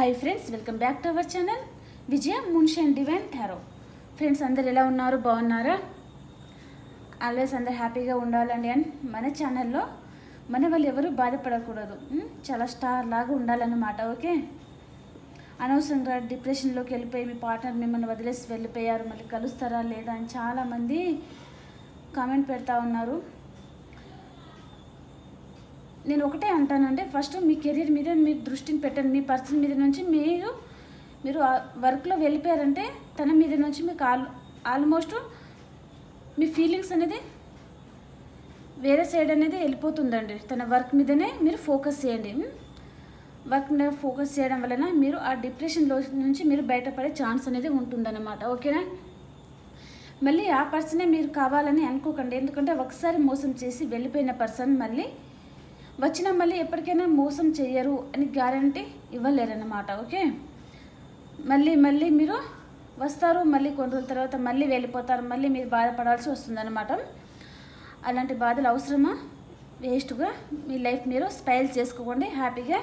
Hi friends welcome back to our channel Vijaya మున్షన్ divine tarot friends అందరు ఎలా ఉన్నారు? బాగున్నారా? ఆల్వేస్ అందరు హ్యాపీగా ఉండాలండి అండ్ మన ఛానల్లో మన వాళ్ళు ఎవరు బాధపడకూడదు. చాలా స్టార్ లాగా ఉండాలన్నమాట ఓకే? అనవసరంగా డిప్రెషన్లోకి వెళ్ళిపోయి మీ పార్ట్నర్ మిమ్మల్ని వదిలేసి వెళ్ళిపోయారు మళ్ళీ కలుస్తారా లేదా అని చాలామంది కామెంట్ పెడతా ఉన్నారు. నేను ఒకటే అంటానంటే ఫస్ట్ మీ కెరీర్ మీద మీరు దృష్టిని పెట్టండి. మీ పర్సన్ మీద నుంచి మీరు మీరు వర్క్లో వెళ్ళిపోయారంటే తన మీద నుంచి మీకు ఆల్ ఆల్మోస్ట్ మీ ఫీలింగ్స్ అనేది వేరే సైడ్ అనేది వెళ్ళిపోతుందండి. తన వర్క్ మీదనే మీరు ఫోకస్ చేయండి. వర్క్ మీద ఫోకస్ చేయడం వలన మీరు ఆ డిప్రెషన్లో నుంచి మీరు బయటపడే ఛాన్స్ అనేది ఉంటుందన్నమాట. ఓకేనా? మళ్ళీ ఆ పర్సనే మీరు కావాలని అనుకోకండి. ఎందుకంటే ఒకసారి మోసం చేసి వెళ్ళిపోయిన పర్సన్ మళ్ళీ వచ్చిన మళ్ళీ ఎప్పటికైనా మోసం చేయరు అని గ్యారంటీ ఇవ్వలేరన్నమాట ఓకే మళ్ళీ మళ్ళీ మీరు వస్తారు మళ్ళీ కొన్ని రోజుల తర్వాత మళ్ళీ వెళ్ళిపోతారు మళ్ళీ మీరు బాధపడాల్సి వస్తుందన్నమాట. అలాంటి బాధలు అవసరమా? వేస్ట్గా మీ లైఫ్ మీరు స్పైల్ చేసుకోకండి హ్యాపీగా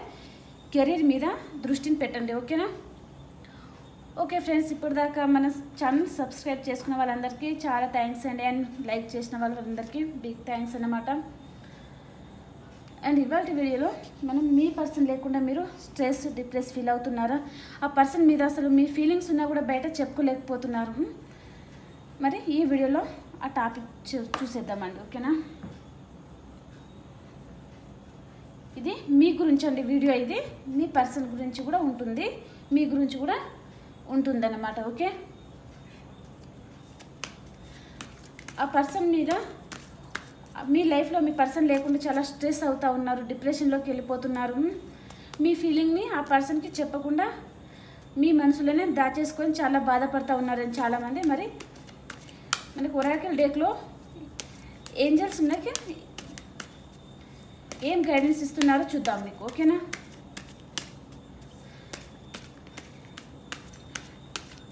కెరీర్ మీద దృష్టిని పెట్టండి ఓకేనా ఓకే ఫ్రెండ్స్ ఇప్పుడు దాకా మన ఛానల్ సబ్స్క్రైబ్ చేసుకున్న వాళ్ళందరికీ చాలా థ్యాంక్స్ అండి. అండ్ లైక్ చేసిన వాళ్ళందరికీ బిగ్ థ్యాంక్స్ అన్నమాట. అండ్ ఇవాళ వీడియోలో మనం మీ పర్సన్ లేకుండా మీరు స్ట్రెస్ డిప్రెస్ ఫీల్ అవుతున్నారా? ఆ పర్సన్ మీద అసలు మీ ఫీలింగ్స్ ఉన్నా కూడా బయట చెప్పుకోలేకపోతున్నారు. మరి ఈ వీడియోలో ఆ టాపిక్ చూ చూసేద్దామండి ఓకేనా? ఇది మీ గురించి అండి వీడియో ఇది. మీ పర్సన్ గురించి కూడా ఉంటుంది. మీ గురించి కూడా ఉంటుందన్నమాట ఓకే? ఆ పర్సన్ మీద మీ లైఫ్లో మీ పర్సన్ లేకుండా చాలా స్ట్రెస్ అవుతూ ఉన్నారు డిప్రెషన్లోకి వెళ్ళిపోతున్నారు. మీ ఫీలింగ్ని ఆ పర్సన్కి చెప్పకుండా మీ మనసులోనే దాచేసుకొని చాలా బాధపడతా ఉన్నారని చాలామంది. మరి మనకు ఒరాకిల్ డేక్లో ఏంజల్స్ ఉన్నాకి ఏం గైడెన్స్ ఇస్తున్నారో చూద్దాం మీకు ఓకేనా?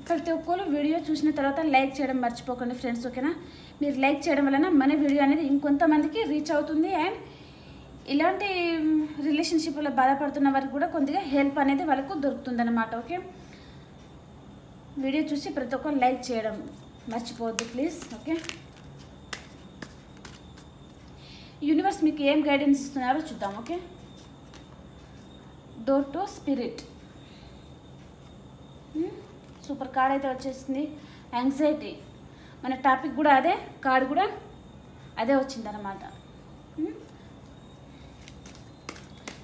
ప్రతి ఒక్కరు వీడియో చూసిన తర్వాత లైక్ చేయడం మర్చిపోకండి ఫ్రెండ్స్ ఓకేనా? మీరు లైక్ చేయడం వలన మన వీడియో అనేది ఇంకొంతమందికి రీచ్ అవుతుంది అండ్ ఇలాంటి రిలేషన్షిప్లో బాధపడుతున్న వారికి కూడా కొద్దిగా హెల్ప్ అనేది వాళ్ళకు దొరుకుతుందన్నమాట ఓకే? వీడియో చూసి ప్రతి ఒక్కరు లైక్ చేయడం మర్చిపోవద్దు ప్లీజ్ ఓకే? యూనివర్స్ మీకు ఏం గైడెన్స్ ఇస్తున్నారో చూద్దాం okay? Door to spirit super card అయితే వచ్చేసింది. యాంగ్జైటీ మన టాపిక్ కూడా అదే కార్డ్ కూడా అదే వచ్చిందనమాట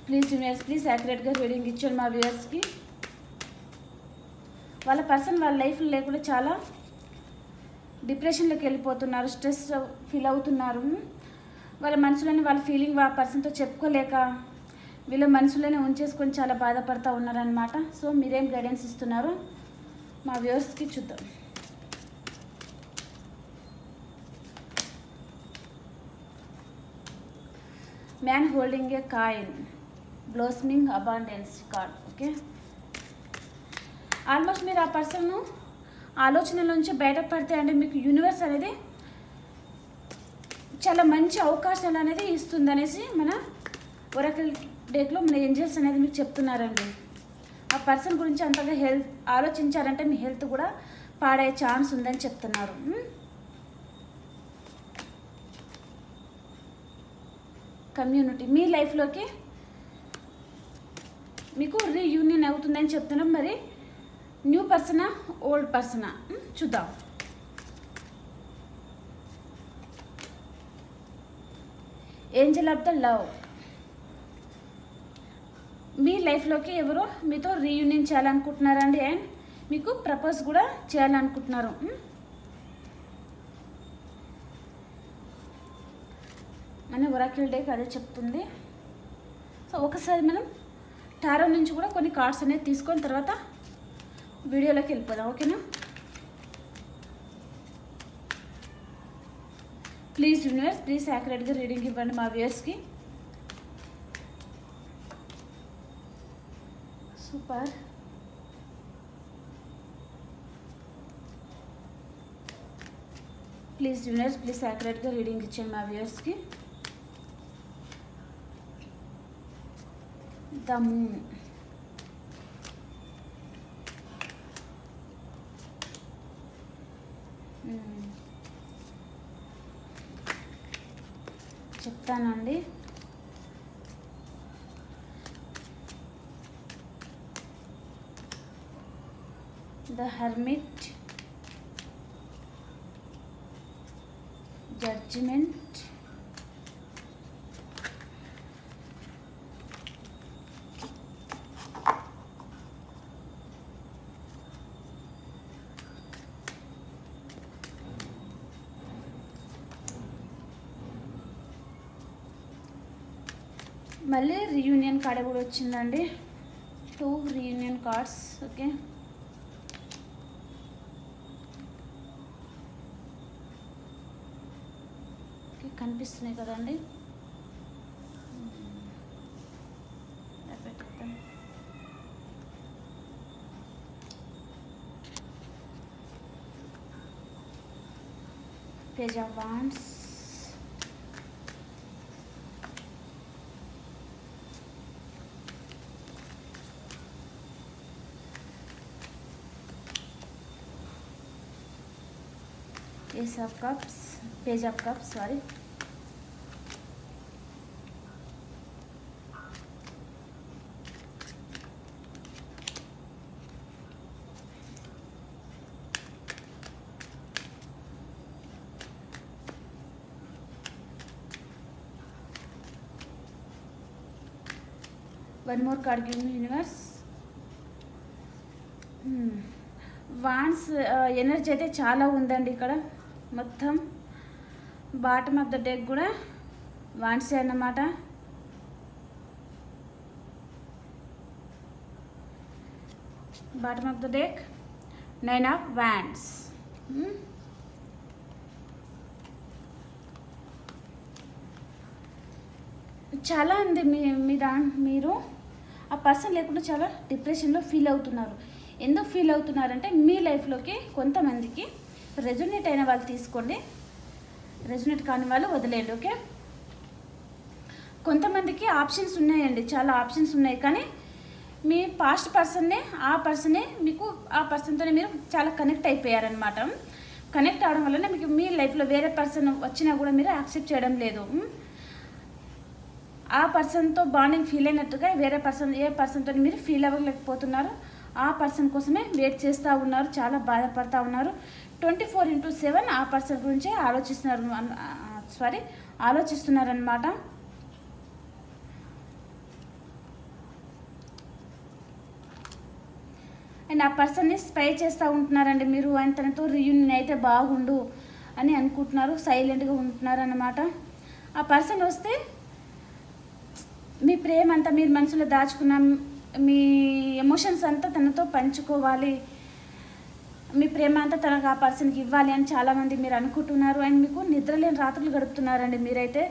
ప్లీజ్ యూనివర్స్ ప్లీజ్ యాక్యురేట్గా రీడింగ్ ఇచ్చాను మా వ్యూయర్స్కి. వాళ్ళ పర్సన్ వాళ్ళ లైఫ్లో లేకుండా చాలా డిప్రెషన్లోకి వెళ్ళిపోతున్నారు స్ట్రెస్ ఫీల్ అవుతున్నారు. వాళ్ళ మనసులోనే వాళ్ళ ఫీలింగ్ ఆ పర్సన్తో చెప్పుకోలేక వీళ్ళ మనసులోనే ఉంచేసుకొని చాలా బాధపడుతూ ఉన్నారనమాట సో మీరేం గైడెన్స్ ఇస్తున్నారు? మా వ్యూవర్స్కి చూద్దాం. Man holding a coin blossoming abundance card okay almost మీరు ఆ పర్సన్ ఆలోచనలోంచి బయటపడితే అంటే మీకు యూనివర్స్ అనేది చాలా మంచి అవకాశాలు అనేది ఇస్తుంది అనేసి మన ఒరకల్ డేట్లో మన ఏంజల్స్ అనేది మీకు చెప్తున్నారండి. ఆ పర్సన్ గురించి అంతగా హెల్త్ ఆలోచించారంటే మీ హెల్త్ కూడా పాడే ఛాన్స్ ఉందని చెప్తున్నారు. Hmm? కమ్యూనిటీ. మీ లైఫ్లోకి మీకు రీయూనియన్ అవుతుందని చెప్తున్నాం. మరి న్యూ పర్సనా ఓల్డ్ పర్సనా? చూద్దాం. Angel of the love. మీ లైఫ్లోకి ఎవరో మీతో రీయూనియన్ చేయాలనుకుంటున్నారండి. అండ్ మీకు ప్రపోజ్ కూడా చేయాలనుకుంటున్నారు. మన ఒరాకిల్ డేకి అదే చెప్తుంది. సో ఒకసారి మనం టారో నుంచి కూడా కొన్ని కార్డ్స్ అనేది తీసుకొని తర్వాత వీడియోలోకి వెళ్ళిపోదాం ఓకేనా? ప్లీజ్ యూనివర్స్ ప్లీజ్ యాక్యురేట్గా రీడింగ్ ఇవ్వండి మా వ్యూయర్స్కి. సూపర్. ప్లీజ్ యూనివర్స్ ప్లీజ్ యాక్యురేట్గా రీడింగ్ ఇచ్చాను మా వ్యూయర్స్కి. చేస్తాము చెప్తానండి. The hermit judgement. మళ్ళీ రీయూనియన్ కార్డ్ కూడా వచ్చిందండి. Two reunion cards okay okay, కనిపిస్తున్నాయి కదండి. Page of wands ace of cups page of cups sorry one more card give me universe hmm. Wands energy అయితే చాలా ఉందండి ఇక్కడ మొత్తం బాటమ్ ఆఫ్ ద డెక్ కూడా వాన్సే అన్నమాట. Bottom of the deck nine of wands చాలా ఉంది మీ మీ దా మీరు. ఆ పర్సన్ లేకుండా చాలా డిప్రెషన్లో ఫీల్ అవుతున్నారు. ఎందుకు ఫీల్ అవుతున్నారంటే మీ లైఫ్లోకి కొంతమందికి రెజొనేట్ అయిన వాళ్ళు తీసుకోండి. రెజొనేట్ కాని వాళ్ళు వదిలేయండి ఓకే? కొంతమందికి ఆప్షన్స్ ఉన్నాయండి చాలా ఆప్షన్స్ ఉన్నాయి. కానీ మీ పాస్ట్ పర్సన్నే ఆ పర్సనే మీకు ఆ పర్సన్తోనే మీరు చాలా కనెక్ట్ అయిపోయారనమాట కనెక్ట్ అవడం వలన మీకు మీ లైఫ్లో వేరే పర్సన్ వచ్చినా కూడా మీరు యాక్సెప్ట్ చేయడం లేదు. ఆ పర్సన్తో బాండింగ్ ఫీల్ అయినట్టుగా వేరే పర్సన్ ఏ పర్సన్తో మీరు ఫీల్ అవ్వలేకపోతున్నారు. ఆ పర్సన్ కోసమే వెయిట్ చేస్తూ ఉన్నారు చాలా బాధపడతా ఉన్నారు. ట్వంటీ ఫోర్ ఇంటూ సెవెన్ ఆ పర్సన్ గురించే ఆలోచిస్తున్నారు సారీ ఆలోచిస్తున్నారనమాట అండ్ ఆ పర్సన్ని స్పై చేస్తూ ఉంటున్నారండి మీరు ఆయన తనతో రీయూనియన్ అయితే బాగుండు అని అనుకుంటున్నారు సైలెంట్గా ఉంటున్నారు అన్నమాట ఆ పర్సన్ వస్తే మీ ప్రేమ అంతా మీరు మనసులో దాచుకున్న మీ ఎమోషన్స్ అంతా తనతో పంచుకోవాలి. మీ ప్రేమ అంతా తనకు ఆ పర్సన్కి ఇవ్వాలి అని చాలామంది మీరు అనుకుంటున్నారు. అండ్ మీకు నిద్రలేని రాత్రులు గడుపుతున్నారండి మీరైతే.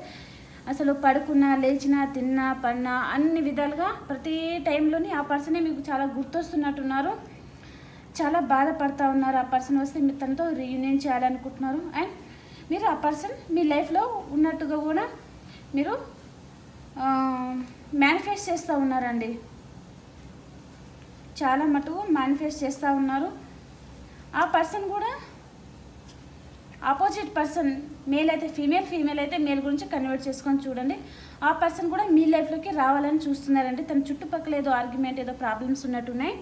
అసలు పడుకున్నా లేచినా తిన్నా పన్నా అన్ని విధాలుగా ప్రతి టైంలోని ఆ పర్సనే మీకు చాలా గుర్తొస్తున్నట్టున్నారు. చాలా బాధపడతా ఉన్నారు. ఆ పర్సన్ వస్తే మీరు తనతో రీయూనియన్ చేయాలనుకుంటున్నారు. అండ్ మీరు ఆ పర్సన్ మీ లైఫ్లో ఉన్నట్టుగా కూడా మీరు మేనిఫెస్ట్ చేస్తూ ఉన్నారండి. చాలా మటుకు మేనిఫెస్ట్ చేస్తూ ఉన్నారు. ఆ పర్సన్ కూడా ఆపోజిట్ పర్సన్ మేల్ అయితే ఫీమేల్ ఫీమేల్ అయితే మేల్ గురించి కన్వర్ట్ చేసుకొని చూడండి. ఆ పర్సన్ కూడా మీ లైఫ్లోకి రావాలని చూస్తున్నారండి. తన చుట్టుపక్కల ఏదో ఆర్గ్యుమెంట్ ఏదో ప్రాబ్లమ్స్ ఉన్నట్టున్నాయి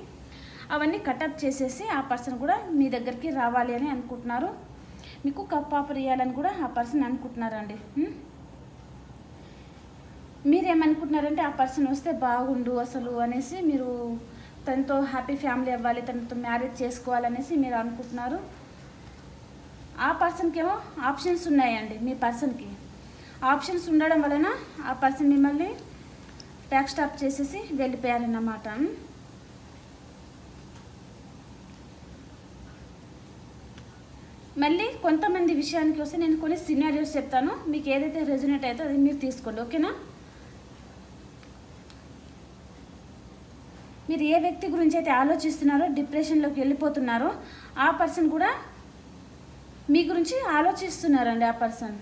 అవన్నీ కటప్ చేసేసి ఆ పర్సన్ కూడా మీ దగ్గరికి రావాలి అని అనుకుంటున్నారు. మీకు కప్ ఆఫర్ ఇవ్వాలని కూడా ఆ పర్సన్ అనుకుంటున్నారండి. మీరేమనుకుంటున్నారంటే ఆ పర్సన్ వస్తే బాగుండు అసలు అనేసి మీరు తనతో హ్యాపీ ఫ్యామిలీ అవ్వాలి తనతో మ్యారేజ్ చేసుకోవాలనేసి మీరు అనుకుంటున్నారు. ఆ పర్సన్కి ఏమో ఆప్షన్స్ ఉన్నాయండి మీ పర్సన్కి. ఆప్షన్స్ ఉండడం వలన ఆ పర్సన్ మిమ్మల్ని ట్యాక్ స్టాప్ చేసేసి వెళ్ళిపోయారన్నమాట. మళ్ళీ కొంతమంది విషయానికి వస్తే నేను కొన్ని సినారియోస్ చెప్తాను. మీకు ఏదైతే రెజనేట్ అయితే అది మీరు తీసుకోండి. ఓకేనా? మీరు ఏ వ్యక్తి గురించి అయితే ఆలోచిస్తున్నారో డిప్రెషన్లోకి వెళ్ళిపోతున్నారో ఆ పర్సన్ కూడా మీ గురించి ఆలోచిస్తున్నారండి ఆ పర్సన్.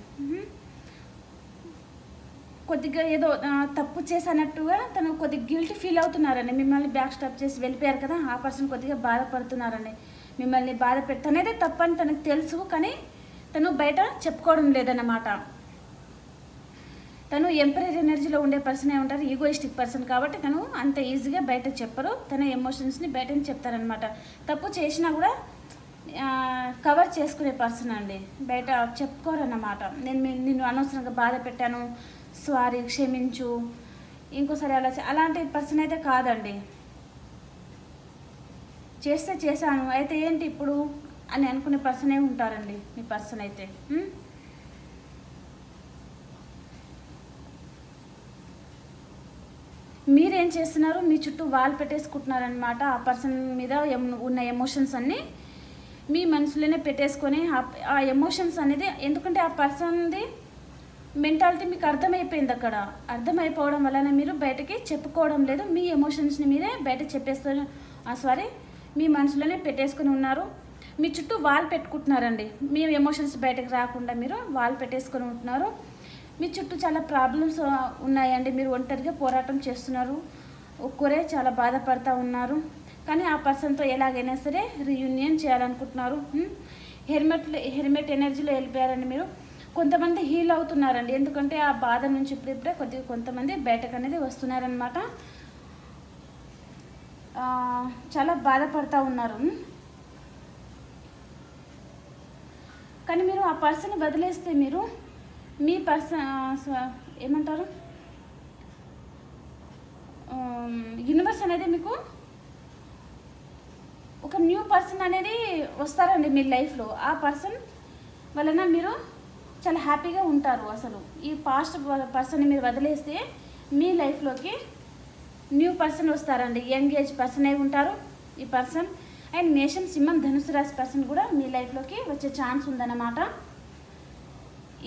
కొద్దిగా ఏదో తప్పు చేసినట్టుగా తను కొద్దిగా గిల్టీ ఫీల్ అవుతున్నారండి. మిమ్మల్ని బ్యాక్ స్టాప్ చేసి వెళ్ళిపోయారు కదా ఆ పర్సన్ కొద్దిగా బాధపడుతున్నారండి. మిమ్మల్ని బాధ పెట్టి తప్పని తనకు తెలుసు కానీ తను బయట చెప్పుకోవడం లేదన్నమాట. తను ఎంపరేజ్ ఎనర్జీలో ఉండే పర్సనే ఉంటారు ఈగోయిస్టిక్ పర్సన్ కాబట్టి తను అంత ఈజీగా బయట చెప్పరు. తన ఎమోషన్స్ని బయట చెప్తారనమాట తప్పు చేసినా కూడా కవర్ చేసుకునే పర్సన్ అండి. బయట చెప్పుకోరన్నమాట. నేను మీ- నిన్ను అనవసరంగా బాధ పెట్టాను సారీ క్షమించు ఇంకోసారి అలా అలాంటి పర్సన్ అయితే కాదండి. చేస్తే చేశాను అయితే ఏంటి ఇప్పుడు అని అనుకునే పర్సనే ఉంటారండి మీ పర్సన్ అయితే. మీరేం చేస్తున్నారు? మీ చుట్టూ వాల్ పెట్టేసుకుంటున్నారనమాట ఆ పర్సన్ మీద ఉన్న ఎమోషన్స్ అన్నీ మీ మనసులోనే పెట్టేసుకొని ఆ- ఎమోషన్స్ అనేది ఎందుకంటే ఆ పర్సన్ది మెంటాలిటీ మీకు అర్థమైపోయింది అక్కడ. అర్థమైపోవడం వలన మీరు బయటకి చెప్పుకోవడం లేదు. మీ ఎమోషన్స్ని మీరే బయట చెప్పేస్తారు. సారీ మీ మనసులోనే పెట్టేసుకొని ఉన్నారు. మీ చుట్టూ వాల్ పెట్టుకుంటున్నారండి. మీ ఎమోషన్స్ బయటకు రాకుండా మీరు వాల్ పెట్టేసుకొని ఉంటున్నారు. మీ చుట్టూ చాలా ప్రాబ్లమ్స్ ఉన్నాయండి. మీరు ఒంటరిగా పోరాటం చేస్తున్నారు. ఒక్కరే చాలా బాధపడతా ఉన్నారు. కానీ ఆ పర్సన్తో ఎలాగైనా సరే రీయూనియన్ చేయాలనుకుంటున్నారు. హెల్మెట్లో హెల్మెట్ హెల్మెట్ ఎనర్జీలో వెళ్ళిపోయారండి మీరు. కొంతమంది హీల్ అవుతున్నారండి. ఎందుకంటే ఆ బాధ నుంచి ఇప్పుడిప్పుడే కొద్దిగా కొంతమంది బయటకు అనేది వస్తున్నారనమాట చాలా బాధపడతా ఉన్నారు. కానీ మీరు ఆ పర్సన్ వదిలేస్తే మీరు మీ పర్సన్ ఏమంటారు? యూనివర్స్ అనేది మీకు ఒక న్యూ పర్సన్ అనేది వస్తారండి మీ లైఫ్లో ఆ పర్సన్ వలన మీరు చాలా హ్యాపీగా ఉంటారు అసలు. ఈ పాస్ట్ పర్సన్ని మీరు వదిలేస్తే మీ లైఫ్లోకి న్యూ పర్సన్ వస్తారండి. యంగ్ ఏజ్ పర్సన్ అయి ఉంటారు ఈ పర్సన్ అండ్ మేషం సింహం ధనుసు రాశి పర్సన్ కూడా మీ లైఫ్లోకి వచ్చే ఛాన్స్ ఉందన్నమాట.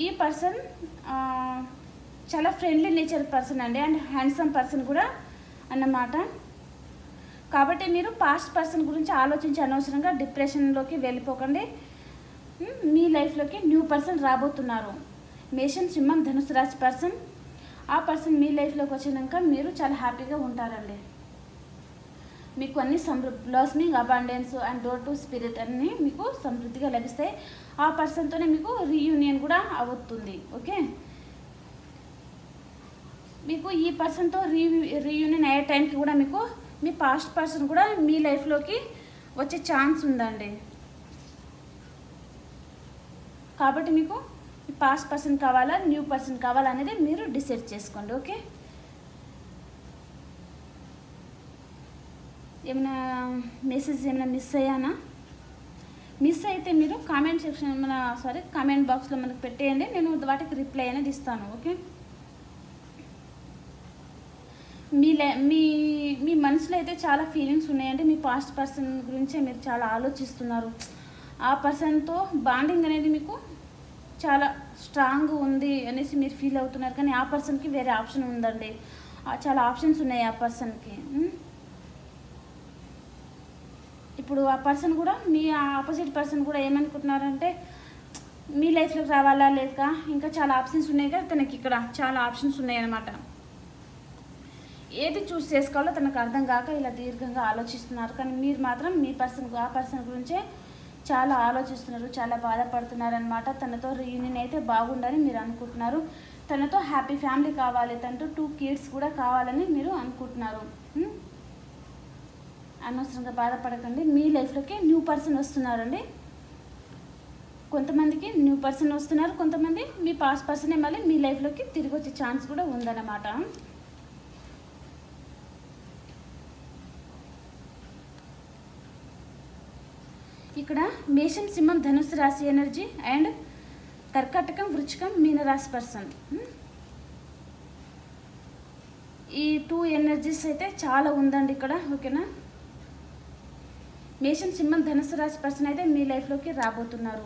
ఈ పర్సన్ చాలా ఫ్రెండ్లీ నేచర్ పర్సన్ అండి అండ్ హ్యాండ్సమ్ పర్సన్ కూడా అన్నమాట. కాబట్టి మీరు పాస్ట్ పర్సన్ గురించి ఆలోచించి అనవసరంగా డిప్రెషన్లోకి వెళ్ళిపోకండి. మీ లైఫ్లోకి న్యూ పర్సన్ రాబోతున్నారు. మేషం సింహం ధనుసు రాశి పర్సన్. ఆ పర్సన్ మీ లైఫ్లోకి వచ్చినాక మీరు చాలా హ్యాపీగా ఉంటారండి. మీకు అన్ని సమృ blossoming abundance and door to spirit అన్నీ మీకు సమృద్ధిగా లభిస్తాయి. ఆ పర్సన్తోనే మీకు రీయూనియన్ కూడా అవుతుంది ఓకే? మీకు ఈ పర్సన్తో రీ రీయూనియన్ అయ్యే టైంకి కూడా మీకు మీ పాస్ట్ పర్సన్ కూడా మీ లైఫ్లోకి వచ్చే ఛాన్స్ ఉందండి. కాబట్టి మీకు పాస్ట్ పర్సన్ కావాలా న్యూ పర్సన్ కావాలా అనేది మీరు డిసైడ్ చేసుకోండి ఓకే? ఏమైనా మెసేజ్ ఏమైనా మిస్ అయ్యానా? మిస్ అయితే మీరు కామెంట్ సెక్షన్ మన సారీ కామెంట్ బాక్స్లో మనకు పెట్టేయండి. నేను వాటికి రిప్లై అనేది ఇస్తాను ఓకే? మీ లై మీ మీ మనసులో అయితే చాలా ఫీలింగ్స్ ఉన్నాయండి. మీ పాస్ట్ పర్సన్ గురించే మీరు చాలా ఆలోచిస్తున్నారు. ఆ పర్సన్తో బాండింగ్ అనేది మీకు చాలా స్ట్రాంగ్ ఉంది అనేసి మీరు ఫీల్ అవుతున్నారు. కానీ ఆ పర్సన్కి వేరే ఆప్షన్ ఉందండి. చాలా ఆప్షన్స్ ఉన్నాయి ఆ పర్సన్కి. ఇప్పుడు ఆ పర్సన్ కూడా మీ ఆపోజిట్ పర్సన్ కూడా ఏమనుకుంటున్నారంటే మీ లైఫ్లోకి రావాలా లేక ఇంకా చాలా ఆప్షన్స్ ఉన్నాయి కదా తనకి ఇక్కడ. చాలా ఆప్షన్స్ ఉన్నాయి అనమాట ఏది చూస్ చేసుకోవాలో తనకు అర్థం కాక ఇలా దీర్ఘంగా ఆలోచిస్తున్నారు. కానీ మీరు మాత్రం మీ పర్సన్ ఆ పర్సన్ గురించే చాలా ఆలోచిస్తున్నారు చాలా బాధపడుతున్నారు అనమాట తనతో రీయూనియన్ అయితే బాగుండని మీరు అనుకుంటున్నారు. తనతో హ్యాపీ ఫ్యామిలీ కావాలి తనతో టూ కిడ్స్ కూడా కావాలని మీరు అనుకుంటున్నారు. అనవసరంగా బాధపడకండి. మీ లైఫ్లోకి న్యూ పర్సన్ వస్తున్నారండి. కొంతమందికి న్యూ పర్సన్ వస్తున్నారు. కొంతమంది మీ పాస్ట్ పర్సనే మళ్ళీ మీ లైఫ్లోకి తిరిగి వచ్చే ఛాన్స్ కూడా ఉందన్నమాట. ఇక్కడ మేషం సింహం ధనుసు రాశి ఎనర్జీ అండ్ కర్కాటకం వృచ్చికం మీనరాశి పర్సన్. ఈ టూ ఎనర్జీస్ అయితే చాలా ఉందండి ఇక్కడ. ఓకేనా? మేషం సింహం ధనుసు రాశి పర్సన్ అయితే మీ లైఫ్లోకి రాబోతున్నారు.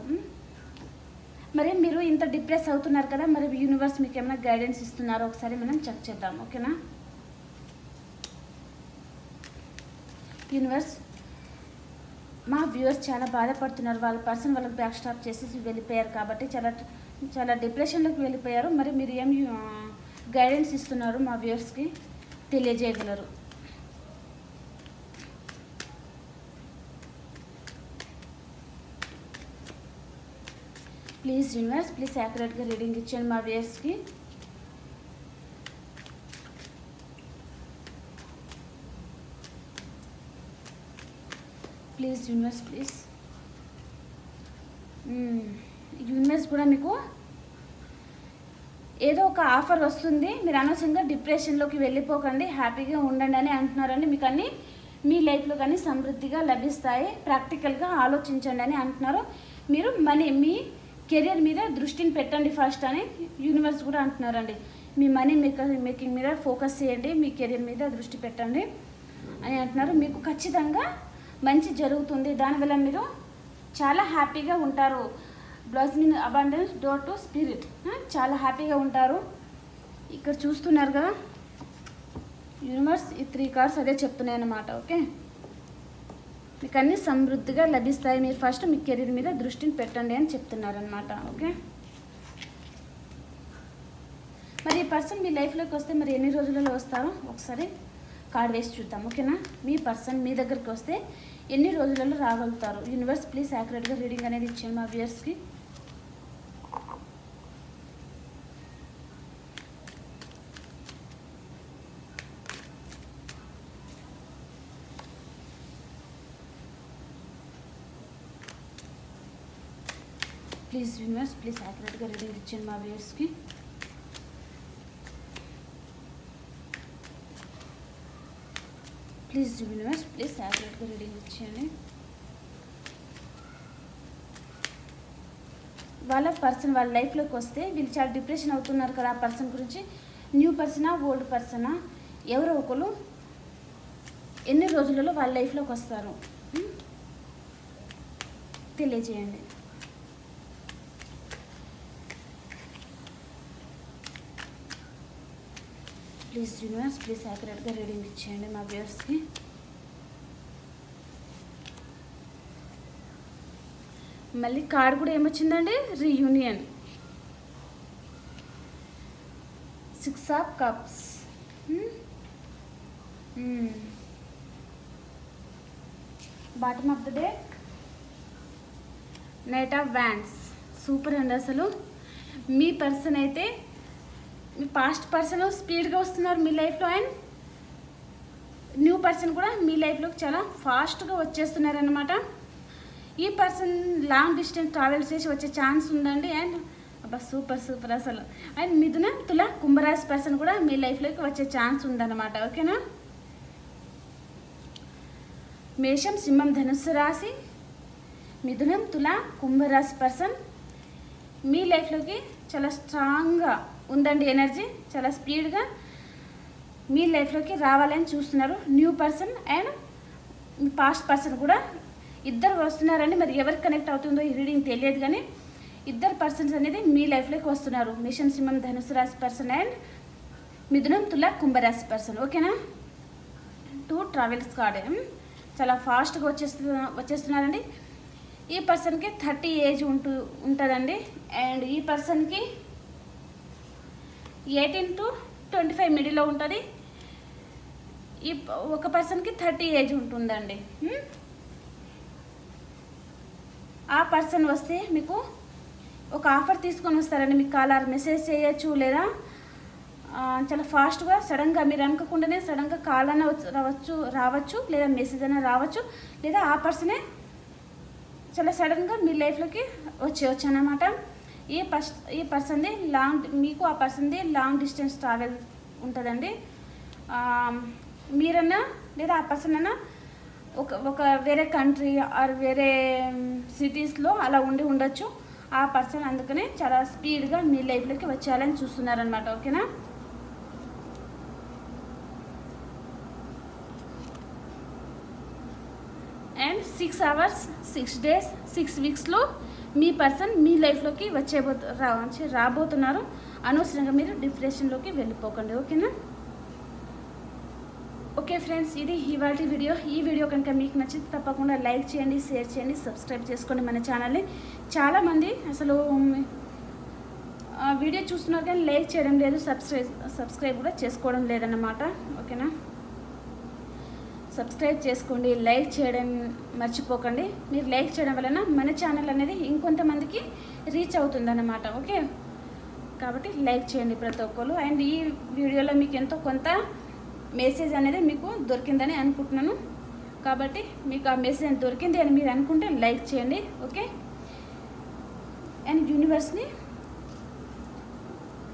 మరి మీరు ఇంత డిప్రెస్ అవుతున్నారు కదా మరి యూనివర్స్ మీకు ఏమైనా గైడెన్స్ ఇస్తున్నారో ఒకసారి మనం చెక్ చేద్దాం ఓకేనా యూనివర్స్ మా వ్యూవర్స్ చాలా బాధపడుతున్నారు. వాళ్ళ పర్సన్ వాళ్ళకి బ్యాక్ స్టాప్ చేసి వెళ్ళిపోయారు కాబట్టి చాలా చాలా డిప్రెషన్లోకి వెళ్ళిపోయారు. మరి మీరు ఏం గైడెన్స్ ఇస్తున్నారు మా వ్యూవర్స్కి తెలియజేయగలరు. ప్లీజ్ యూనివర్స్ ప్లీజ్ యాక్యురేట్గా రీడింగ్ ఇచ్చాను మా వ్యూయర్స్కి. Please universe please. యూనివర్స్ కూడా మీకు ఏదో ఒక ఆఫర్ వస్తుంది. మీరు అనవసరంగా డిప్రెషన్లోకి వెళ్ళిపోకండి హ్యాపీగా ఉండండి అని అంటున్నారని మీకు అన్నీ మీ లైఫ్లో కానీ సమృద్ధిగా లభిస్తాయి. ప్రాక్టికల్గా ఆలోచించండి అని అంటున్నారు. మీరు మనీ మీ కెరియర్ మీద దృష్టిని పెట్టండి ఫస్ట్ అని యూనివర్స్ కూడా అంటున్నారండి. మీ మనీ మేక మేకింగ్ మీద ఫోకస్ చేయండి మీ కెరియర్ మీద దృష్టి పెట్టండి అని అంటున్నారు. మీకు ఖచ్చితంగా మంచి జరుగుతుంది. దానివల్ల మీరు చాలా హ్యాపీగా ఉంటారు. Blossoming abundance door to spirit. చాలా హ్యాపీగా ఉంటారు. ఇక్కడ చూస్తున్నారు కదా. యూనివర్స్ ఈ త్రీ కార్డ్స్ అదే చెప్తున్నాయి అన్నమాట. ఓకే? మీకు అన్ని సమృద్ధిగా లభిస్తాయి. మీరు ఫస్ట్ మీ కెరీర్ మీద దృష్టిని పెట్టండి అని చెప్తున్నారనమాట ఓకే? మరి ఈ పర్సన్ మీ లైఫ్లోకి వస్తే మరి ఎన్ని రోజులలో వస్తారో ఒకసారి కార్డ్ వేసి చూద్దాం. ఓకేనా? మీ పర్సన్ మీ దగ్గరికి వస్తే ఎన్ని రోజులలో రాగలుగుతారు? యూనివర్స్ ప్లీజ్ యాక్యురేట్గా రీడింగ్ అనేది ఇచ్చాను మా వ్యూయర్స్కి. ప్లీజ్ యూనివర్స్ ప్లీజ్ యాక్యురేట్గా రీడింగ్ ఇచ్చాను మా వ్యూయర్స్కి. ప్లీజ్ యూనివర్స్ ప్లీజ్ యాక్యురేట్గా రీడింగ్ ఇచ్చేయండి. వాళ్ళ పర్సన్ వాళ్ళ లైఫ్లోకి వస్తే వీళ్ళు చాలా డిప్రెషన్ అవుతున్నారు కదా ఆ పర్సన్ గురించి. న్యూ పర్సనా ఓల్డ్ పర్సనా? ఎవరో ఒకరు ఎన్ని రోజులలో వాళ్ళ లైఫ్లోకి వస్తారు? తెలియజేయండి. ప్లీజ్ యూనివర్స్ ప్లీజ్ యాక్యురేట్గా రీడింగ్ ఇచ్చేయండి మా వ్యూయర్స్కి మళ్ళీ కార్డు కూడా ఏమొచ్చిందండి? Reunion. Six of cups. Bottom of the deck. Knight of wands super అండి అసలు. మీ పర్సన్ అయితే మీ పాస్ట్ పర్సన్ స్పీడ్గా వస్తున్నారు మీ లైఫ్లో అండ్ న్యూ పర్సన్ కూడా మీ లైఫ్లోకి చాలా ఫాస్ట్గా వచ్చేస్తున్నారనమాట ఈ పర్సన్ లాంగ్ డిస్టెన్స్ ట్రావెల్ చేసి వచ్చే ఛాన్స్ ఉందండి అండ్ అబ్బా సూపర్ సూపర్ అసలు. అండ్ మిథున తుల కుంభరాశి పర్సన్ కూడా మీ లైఫ్లోకి వచ్చే ఛాన్స్ ఉందన్నమాట. ఓకేనా మేషం సింహం ధనుస్సు రాశి. మిథునం తుల కుంభరాశి పర్సన్ మీ లైఫ్లోకి చాలా స్ట్రాంగ్గా ఉందండి ఎనర్జీ. చాలా స్పీడ్గా మీ లైఫ్లోకి రావాలని చూస్తున్నారు. New person and past person కూడా ఇద్దరు వస్తున్నారండి. మరి ఎవరికి కనెక్ట్ అవుతుందో ఈ రీడింగ్ తెలియదు కానీ ఇద్దరు పర్సన్స్ అనేది మీ లైఫ్లోకి వస్తున్నారు. మిషన్ సింహం ధనుసు రాశి పర్సన్ అండ్ మిథునం తుల కుంభరాశి పర్సన్. ఓకేనా? Two travels card. చాలా ఫాస్ట్గా వచ్చేస్తు వచ్చేస్తున్నారండి. ఈ పర్సన్కి థర్టీ ఏజ్ ఉంటూ ఉంటుందండి. అండ్ ఈ పర్సన్కి ఎయిటీన్ టు ట్వంటీ ఫైవ్ మిడిల్లో ఉంటుంది. ఈ ఒక పర్సన్కి థర్టీ ఏజ్ ఉంటుందండి. ఆ పర్సన్ వస్తే మీకు ఒక ఆఫర్ తీసుకొని వస్తారండి. మీకు కాలర్ మెసేజ్ చేయొచ్చు లేదా చాలా ఫాస్ట్గా సడన్గా మీరు అనుకోకుండానే సడన్గా కాల్ అన్న వచ్చి- రావచ్చు రావచ్చు లేదా మెసేజ్ అయినా రావచ్చు లేదా ఆ పర్సనే చాలా సడన్గా మీ లైఫ్లోకి వచ్చేయచ్చు అన్నమాట. ఈ పర్స్ ఈ పర్సన్ది లాంగ్ మీకు ఆ పర్సన్ది లాంగ్ డిస్టెన్స్ ట్రావెల్ ఉంటుందండి. మీరన్నా లేదా ఆ పర్సన్ అన్నా ఒక ఒక వేరే కంట్రీ ఆర్ వేరే సిటీస్లో అలా ఉండి ఉండొచ్చు. ఆ పర్సన్ అందుకనే చాలా స్పీడ్గా మీ లైఫ్లోకి వచ్చేయాలని చూస్తున్నారనమాట ఓకేనా? And six hours six days six వీక్స్లో మీ పర్సన్ మీ లైఫ్లోకి వచ్చేబో రా రాబోతున్నారు. అనవసరంగా మీరు డిప్రెషన్లోకి వెళ్ళిపోకండి ఓకేనా? ఓకే ఫ్రెండ్స్ ఇది ఇవాటి వీడియో. ఈ వీడియో కనుక మీకు నచ్చితే తప్పకుండా లైక్ చేయండి షేర్ చేయండి సబ్స్క్రైబ్ చేసుకోండి మన ఛానల్ని. చాలామంది అసలు వీడియో చూస్తున్నారు కానీ లైక్ చేయడం లేదు సబ్స్క్రైబ్ సబ్స్క్రైబ్ కూడా చేసుకోవడం లేదన్నమాట ఓకేనా? సబ్స్క్రైబ్ చేసుకోండి లైక్ చేయడం మర్చిపోకండి. మీరు లైక్ చేయడం వలన మన ఛానల్ అనేది ఇంకొంతమందికి రీచ్ అవుతుందన్నమాట ఓకే? కాబట్టి లైక్ చేయండి ప్రతి ఒక్కరు అండ్ ఈ వీడియోలో మీకు ఎంతో కొంత మెసేజ్ అనేది మీకు దొరికిందని అనుకుంటున్నాను. కాబట్టి మీకు ఆ మెసేజ్ దొరికింది అని మీరు అనుకుంటే లైక్ చేయండి ఓకే? అండ్ యూనివర్స్ని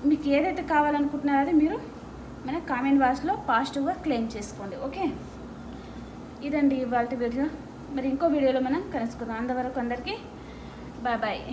మీకు ఏదైతే కావాలనుకుంటున్నారో అది మీరు మన కామెంట్ బాక్స్లో పాజిటివ్గా క్లెయిమ్ చేసుకోండి ఓకే? ఇదండి ఇవాళ వీడియో. మరి ఇంకో వీడియోలో మనం కలుసుకుందాం. అంతవరకు అందరికీ బాయ్ బాయ్.